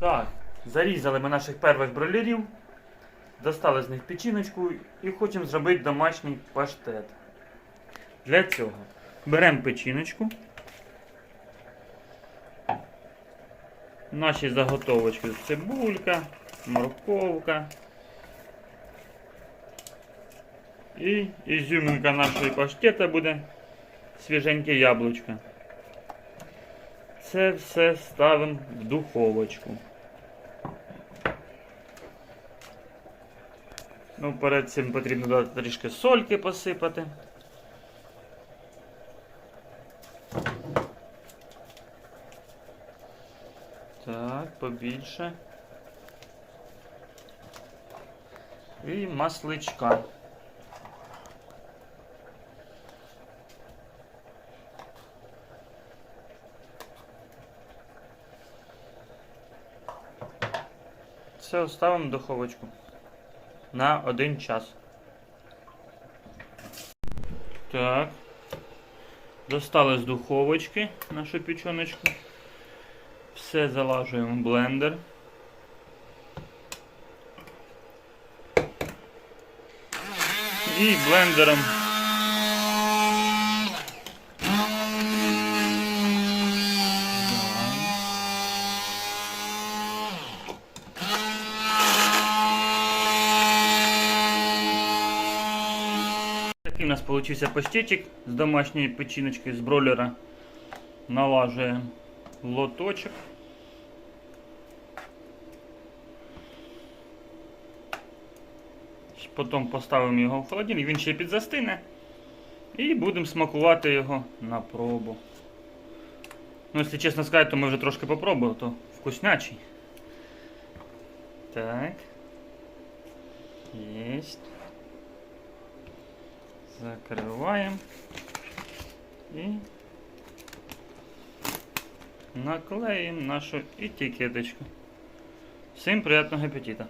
Так, зарізали ми наших перших бройлерів, достали з них печіночку і хочемо зробити домашній паштет. Для цього беремо печіночку. Наші заготовочки цибулька, морковка. І ізюминка нашої паштета буде свіженьке яблучко. Це все ставимо в духовочку. Ну, перед цим потрібно додати трішки сольки посипати. Так, побільше. І масличка. Це ставимо в духовочку на один час. Так. Достали з духовочки нашу печеночку. Все залажуємо в блендер. І блендером. Такий у нас получився паштетик з домашньої печіночки з бройлера. Налажуємо лоточок. Потім поставимо його в холодильник, він ще підзастине. І будемо смакувати його на пробу. Ну, якщо чесно сказати, то ми вже трошки попробували, то вкуснячий. Так. Єсть. Закриваємо і наклеїмо нашу етикеточку. Всім приятного апетита!